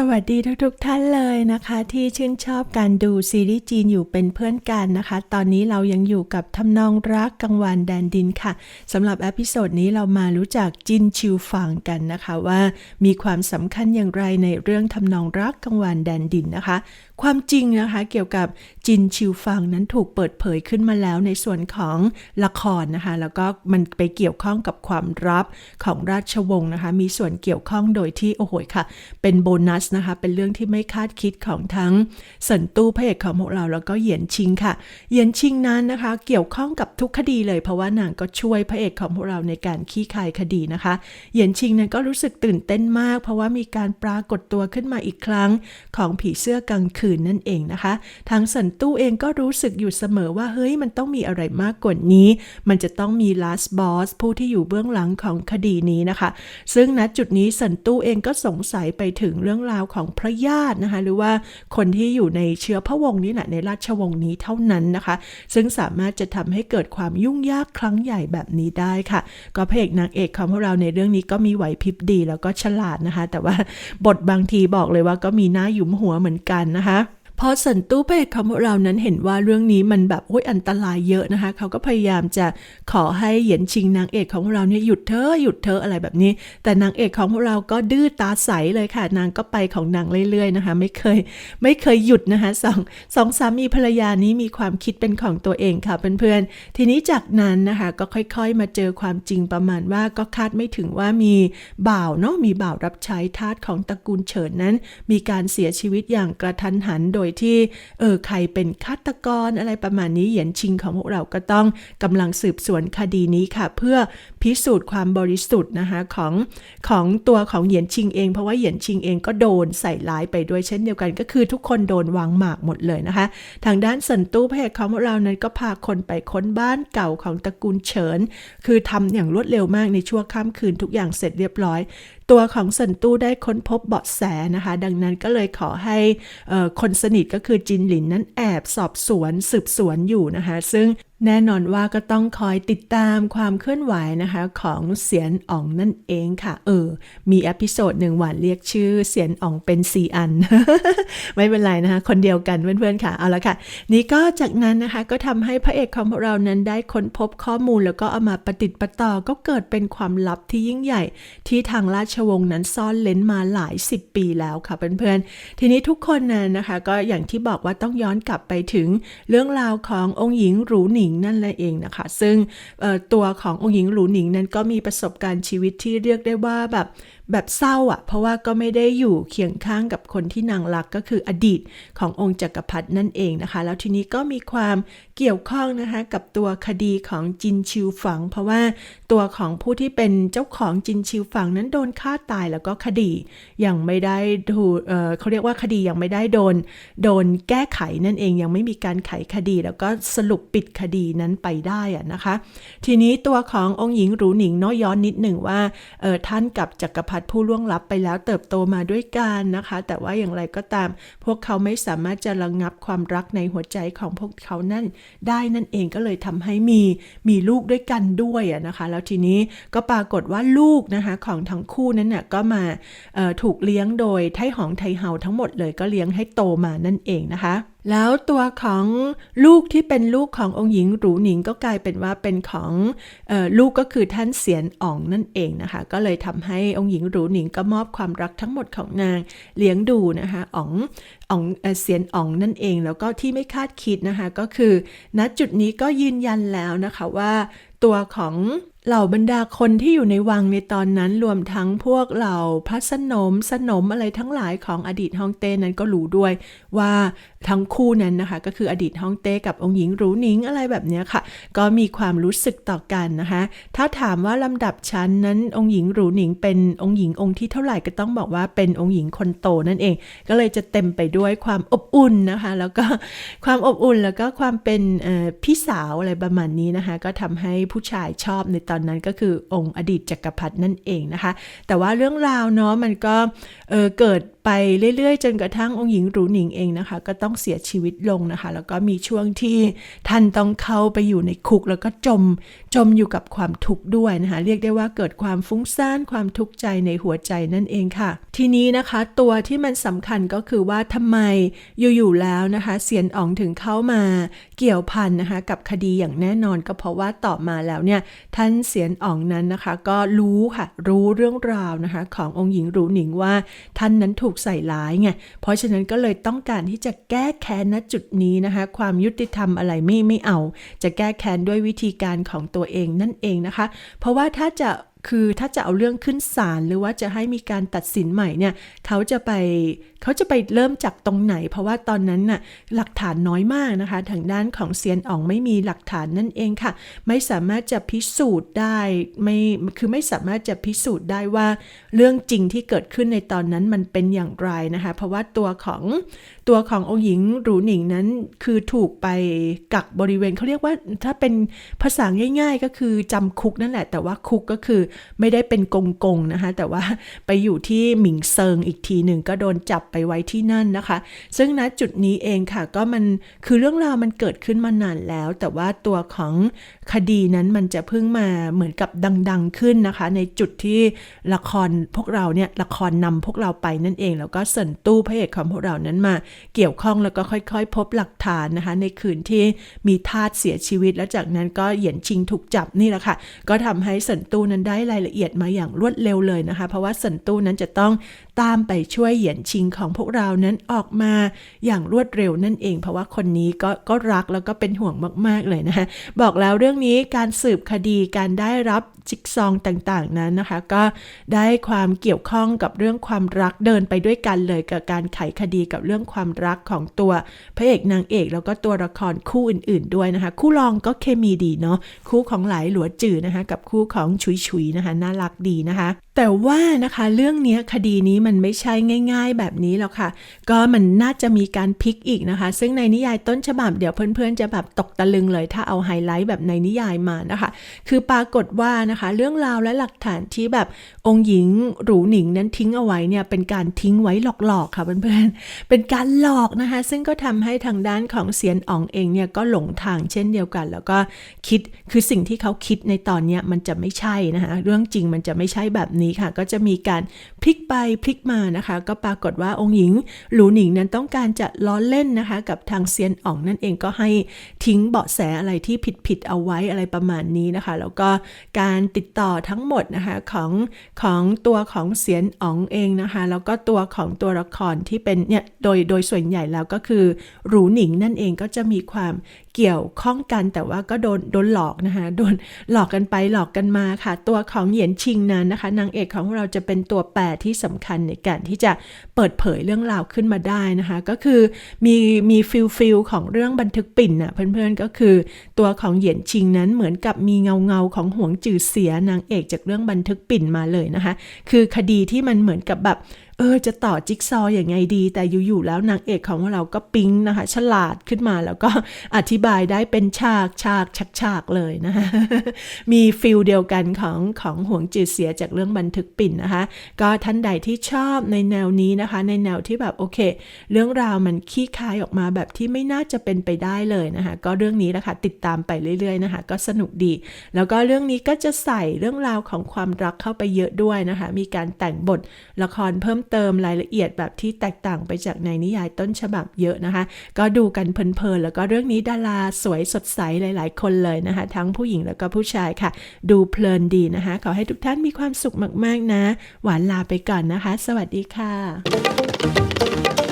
สวัสดีทุกๆทท่านเลยนะคะที่ชื่นชอบการดูซีรีส์จีนอยู่เป็นเพื่อนกันนะคะ ตอนนี้เรายังอยู่กับทำนองรักกังวานแดนดินค่ะสำหรับอพิโซดนี้เรามารู้จักจินชิวฟังกันนะคะว่ามีความสำคัญอย่างไรในเรื่องทำนองรักกังวานแดนดินนะคะ ความจริงนะคะเกี่ยวกับจินชิวฟังนั้นถูกเปิดเผยขึ้นมาแล้วในส่วนของละครนะคะ แล้วก็มันไปเกี่ยวข้องกับความลับของราชวงศ์นะคะ มีส่วนเกี่ยวข้องโดยที่โอ้โหค่ะ เป็นโบนัสนะคะ เป็นเรื่องที่ไม่คาดคิดของทั้งสินตู้พระเอกของพวกเราแล้วก็เหยียนชิงค่ะเหยียนชิงนั้นนะคะ เกี่ยวข้องกับทุกคดีเลย เพราะว่านางก็ช่วยพระเอกของพวกเราในการขี้คายคดีนะคะเหยียนชิงนั้นก็รู้สึกตื่นเต้นมาก เพราะว่ามีการปรากฏตัวขึ้นมาอีกครั้งของผีเสื้อกลางคืนนั่นเองนะคะ ทางสันตู้เองก็รู้สึกอยู่เสมอว่าเฮ้ยมันต้องมีอะไรมากกว่านี้ มันจะต้องมี last boss ผู้ที่อยู่เบื้องหลังของคดีนี้นะคะ ซึ่งณจุดนี้สันตู้เองก็สงสัยไปถึงเรื่องราวของพระญาตินะคะ หรือว่าคนที่อยู่ในเชื้อพระวงศ์นี้แหละในราชวงศ์นี้เท่านั้นนะคะ ซึ่งสามารถจะทำให้เกิดความยุ่งยากครั้งใหญ่แบบนี้ได้ค่ะ ก็พระเอกนางเอกของพวกเราในเรื่องนี้ก็มีไหวพริบดีแล้วก็ฉลาดนะคะ แต่ว่าบทบางทีบอกเลยว่าก็มีหน้าหยุมหัวเหมือนกันนะคะ พอสันตู้พระเอกของพวกเรานั้นเห็นว่าเรื่องนี้มันแบบโอ้ยอันตรายเยอะนะคะ เขาก็พยายามจะขอให้เหยียนชิงนางเอกของเราเนี่ยหยุดเธอหยุดเธออะไรแบบนี้ แต่นางเอกของพวกเราก็ดื้อตาใสเลยค่ะ นางก็ไปของนางเรื่อยๆนะคะ ไม่เคยไม่เคยหยุดนะคะสองสองสามีภรรยานี้มีความคิดเป็นของตัวเองค่ะเพื่อนๆทีนี้จากนั้นนะคะก็ค่อยๆ มาเจอความจริงประมาณว่าก็คาดไม่ถึงว่ามีบ่าวเนาะมีบ่าวรับใช้ทาสของตระกูลเฉินนั้น มีการเสียชีวิตอย่างกระทันหันโดยที่ เออใครเป็นฆาตกรอะไรประมาณนี้เหยียนชิงของพวกเราก็ต้องกำลังสืบสวนคดีนี้ค่ะ เพื่อพิสูจน์ความบริสุทธิ์นะคะของของตัวของเหยียนชิงเองเพราะว่าเหยียนชิงเองก็โดนใส่ร้ายไปด้วยเช่นเดียวกันก็คือทุกคนโดนวางหมากหมดเลยนะคะ ทางด้านสันตู้พระเอกของพวกเรานั้นก็พาคนไปค้นบ้านเก่าของตระกูลเฉิน คือทำอย่างรวดเร็วมากในชั่วข้ามคืนทุกอย่างเสร็จเรียบร้อย ตัวของสันตู้ได้ค้นพบเบาะแสนะคะ ดังนั้นก็เลยขอให้คนสนิทก็คือจินหลินนั้นแอบสอบสวนสืบสวนอยู่นะคะ ซึ่งแน่นอนว่าก็ต้องคอยติดตามความเคลื่อนไหวนะคะของเสียนอ่องนั่นเองค่ะ เออ มีอพิโซดหนึ่งหวานเรียกชื่อเสียนอ่องเป็นสีอัน ไม่เป็นไรนะคะ คนเดียวกันเพื่อนๆค่ะ เอาละค่ะ นี่ก็จากนั้นนะคะก็ทำให้พระเอกของพวกเรานั้นได้ค้นพบข้อมูลแล้วก็เอามาประติดประต่อก็เกิดเป็นความลับที่ยิ่งใหญ่ ที่ทางราชวงศ์นั้นซ่อนเลนมาหลายสิบปีแล้วค่ะเพื่อนๆ ทีนี้ทุกคนนะนะคะ ก็อย่างที่บอกว่าต้องย้อนกลับไปถึงเรื่องราวขององค์หญิงหรูหนิงนั่นแหละเองนะคะ ซึ่งตัวขององค์หญิงหลูหนิงนั้นก็มีประสบการณ์ชีวิตที่เรียกได้ว่าแบบ แบบเศร้าอะ่ะ เพราะว่าก็ไม่ได้อยู่เคียงข้างกับคนที่นางรักก็คืออดีตขององค์จักรพรรดินั่นเองนะคะ แล้วทีนี้ก็มีความเกี่ยวข้องนะคะกับตัวคดีของจินชิวฝัง เพราะว่าตัวของผู้ที่เป็นเจ้าของจินชิวฝังนั้นโดนฆ่าตายแล้วก็คดียังไม่ได้ถูกเอ่อเขาเรียกว่าคดียังไม่ได้โดน โดนแก้ไขนั่นเองยังไม่มีการไขคดี แล้วก็สรุปปิดคดีนั้นไปได้อะนะคะ ทีนี้ตัวขององค์หญิงหรูหนิงเน้อยย้อนนิดหนึ่งว่าเออท่านกับจักรพรรดิผู้ล่วงลับไปแล้วเติบโตมาด้วยกันนะคะ แต่ว่าอย่างไรก็ตาม พวกเขาไม่สามารถจะระงงับความรักในหัวใจของพวกเขานั่นได้นั่นเองก็เลยทำให้มีมีลูกด้วยกันด้วยอะนะคะ แล้วทีนี้ก็ปรากฏว่าลูกนะคะของทั้งคู่นั้นน่ะก็มาถูกเลี้ยงโดยไทหองไทเฮาทั้งหมดเลยก็เลี้ยงให้โตมานั่นเองนะคะแล้วตัวของลูกที่เป็นลูกขององค์หญิงหรูหนิงก็กลายเป็นว่าเป็นของออลูกก็คือท่านเสียนอ่องนั่นเองนะคะ ก็เลยทำให้องค์หญิงหรูหนิงก็มอบความรักทั้งหมดของนางเลี้ยงดูนะคะอ่องอ่องเอ่อเสียนอ่องนั่นเอง แล้วก็ที่ไม่คาดคิดนะคะก็คือณจุดนี้ก็ยืนยันแล้วนะคะว่าตัวของ เหล่าบรรดาคนที่อยู่ในวังในตอนนั้นรวมทั้งพวกเหล่าพระสนมสนมอะไรทั้งหลายของอดีตฮ่องเต้นั้นก็รู้ด้วยว่าทั้งคู่นั้นนะคะ ก็คืออดีตฮ่องเต้กับองค์หญิงหรูหนิงอะไรแบบนี้ค่ะ ก็มีความรู้สึกต่อกันนะคะ ถ้าถามว่าลำดับชั้นนั้นองค์หญิงหรูหนิงเป็นองค์หญิงองค์ที่เท่าไหร่ก็ต้องบอกว่าเป็นองค์หญิงคนโตนั่นเอง ก็เลยจะเต็มไปด้วยความอบอุ่นนะคะ แล้วก็ความอบอุ่นแล้วก็ความเป็นพี่สาวอะไรประมาณนี้นะคะ ก็ทำให้ผู้ชายชอบในตอนนั้นก็คือองค์อดีตจักรพรรดินั่นเองนะคะ แต่ว่าเรื่องราวเนาะมันก็เออเกิด ไปเรื่อยๆ จนกระทั่งองค์หญิงหรูหนิงเองนะคะ ก็ต้องเสียชีวิตลงนะคะ แล้วก็มีช่วงที่ท่านต้องเข้าไปอยู่ในคุก แล้วก็จมจมอยู่กับความทุกข์ด้วยนะคะ เรียกได้ว่าเกิดความฟุ้งซ่านความทุกข์ใจในหัวใจนั่นเองค่ะ ทีนี้นะคะตัวที่มันสำคัญก็คือว่าทำไมอยู่ๆแล้วนะคะเซียนอ๋องถึงเข้ามาเกี่ยวพันนะคะกับคดีอย่างแน่นอนก็เพราะว่าต่อมาแล้วเนี่ยท่านเซียนอ๋องนั้นนะคะ ก็รู้ค่ะรู้เรื่องราวนะคะ ขององค์หญิงหรูหนิงว่าท่านนั้นถูกใส่ร้ายไง เพราะฉะนั้นก็เลยต้องการที่จะแก้แค้นณจุดนี้นะคะ ความยุติธรรมอะไรไม่ไม่เอา จะแก้แค้นด้วยวิธีการของตัวเองนั่นเองนะคะ เพราะว่าถ้าจะ คือถ้าจะเอาเรื่องขึ้นศาลหรือว่าจะให้มีการตัดสินใหม่เนี่ยเขาจะไปเขาจะไปเริ่มจากตรงไหน เพราะว่าตอนนั้นน่ะหลักฐานน้อยมากนะคะ ทางด้านของเซียนอ๋องไม่มีหลักฐานนั่นเองค่ะ ไม่สามารถจะพิสูจน์ได้ไม่คือไม่สามารถจะพิสูจน์ได้ว่า เรื่องจริงที่เกิดขึ้นในตอนนั้นมันเป็นอย่างไรนะคะ เพราะว่าตัวของตัวขององค์หญิงหรูหนิงนั้นคือถูกไปกักบริเวณเขาเรียกว่าถ้าเป็นภาษาง่าย ๆ ก็คือจำคุกนั่นแหละ แต่ว่าคุกก็คือไม่ได้เป็นกงกงนะคะ แต่ว่าไปอยู่ที่หมิงเซิงอีกทีหนึ่งก็โดนจับไปไว้ที่นั่นนะคะ ซึ่งณจุดนี้เองค่ะก็มันคือเรื่องราวมันเกิดขึ้นมานานแล้ว แต่ว่าตัวของ คดีนั้นมันจะเพิ่งมาเหมือนกับดัง ๆขึ้นนะคะ ในจุดที่ละครพวกเราเนี่ยละครนำพวกเราไปนั่นเอง แล้วก็เสินตู้พระเอกของพวกเรานั้นมา เกี่ยวข้องแล้วก็ค่อยๆ พบหลักฐานนะคะ ในคืนที่มีทาสเสียชีวิต แล้วจากนั้นก็เหยียนชิงถูกจับนี่แหละค่ะ ก็ทำให้เสินตู้นั้นได้รายละเอียดมาอย่างรวดเร็วเลยนะคะ เพราะว่าเสินตู้นั้นจะต้องตามไปช่วยเหยียนชิงของพวกเรานั้นออกมาอย่างรวดเร็วนั่นเอง เพราะว่าคนนี้ก็ก็รักแล้วก็เป็นห่วงมาก ๆเลยนะคะบอกแล้วเรื่องนี้การสืบคดีการได้รับ จิ๊กซองต่างๆนั้นนะคะ ก็ได้ความเกี่ยวข้องกับเรื่องความรักเดินไปด้วยกันเลยกับการไขคดีกับเรื่องความรักของตัวพระเอกนางเอก แล้วก็ตัวละครคู่อื่น ๆ ด้วยนะคะ คู่รองก็เคมีดีเนาะคู่ของหลายหลัวจือนะคะกับคู่ของชุยชุยๆนะคะน่ารักดีนะคะ แต่ว่านะคะเรื่องเนี้ยคดีนี้มันไม่ใช่ง่าย ๆ แบบนี้หรอกค่ะ ก็มันน่าจะมีการพลิกอีกนะคะ ซึ่งในนิยายต้นฉบับเดี๋ยวเพื่อนๆจะแบบตกตะลึงเลยถ้าเอาไฮไลท์แบบในนิยายมานะคะ คือปรากฏว่านะคะเรื่องราวและหลักฐานที่แบบองค์หญิงหรูหนิงนั้นทิ้งเอาไว้เนี่ยเป็นการทิ้งไว้หลอกๆค่ะเพื่อนๆเป็นการหลอกนะคะ ซึ่งก็ทำให้ทางด้านของเซียนอ๋องเองเนี่ยก็หลงทางเช่นเดียวกัน แล้วก็คิดคือสิ่งที่เขาคิดในตอนเนี้ยมันจะไม่ใช่นะคะเรื่องจริงมันจะไม่ใช่แบบนี้ค่ะ ก็จะมีการพลิกไปพลิกมานะคะ ก็ปรากฏว่าองค์หญิงหลูหนิงนั้นต้องการจะล้อเล่นนะคะ กับทางเซียนอ๋องนั่นเองก็ให้ทิ้งเบาะแสอะไรที่ผิดๆเอาไว้อะไรประมาณนี้นะคะ แล้วก็การติดต่อทั้งหมดนะคะของของตัวของเสียนอ๋องเองนะคะแล้วก็ตัวของตัวละครที่เป็นเนี่ยโดยโดยส่วนใหญ่แล้วก็คือหรูหนิงนั่นเองก็จะมีความ เกี่ยวข้องกันแต่ว่าก็โดนโดนหลอกนะคะโดนหลอกกันไปหลอกกันมาค่ะ ตัวของเหยียนชิงนั้นนะคะนางเอกของเราจะเป็นตัวแปรที่สำคัญในการที่จะเปิดเผยเรื่องราวขึ้นมาได้นะคะ ก็คือมีมีฟิลฟิลของเรื่องบันทึกปิ่นน่ะเพื่อนๆก็คือตัวของเหยียนชิงนั้นเหมือนกับมีเงาเงาของห่วงจือเสียนางเอกจากเรื่องบันทึกปิ่นมาเลยนะคะ คือคดีที่มันเหมือนกับแบบ เออจะต่อจิ๊กซออย่างไงดี แต่อยู่ๆแล้วนางเอกของเราก็ปิ๊งนะคะ ฉลาดขึ้นมาแล้วก็อธิบายได้เป็นฉากฉากฉากฉากเลยนะคะมีฟิลเดียวกันของของห่วงจือเสียจากเรื่องบันทึกปิ่นนะคะ ก็ท่านใดที่ชอบในแนวนี้นะคะ ในแนวที่แบบโอเค เรื่องราวมันขี้คายออกมาแบบที่ไม่น่าจะเป็นไปได้เลยนะคะ ก็เรื่องนี้นะคะติดตามไปเรื่อยๆนะคะ ก็สนุกดี แล้วก็เรื่องนี้ก็จะใส่เรื่องราวของความรักเข้าไปเยอะด้วยนะคะ มีการแต่งบทละครเพิ่มเติมรายละเอียดแบบที่แตกต่างไปจากในนิยายต้นฉบับเยอะนะคะ ก็ดูกันเพลินๆ แล้วก็เรื่องนี้ดาราสวยสดใสหลายๆ คนเลยนะคะ ทั้งผู้หญิงแล้วก็ผู้ชายค่ะ ดูเพลินดีนะคะ ขอให้ทุกท่านมีความสุขมากๆนะ หวานลาไปก่อนนะคะ สวัสดีค่ะ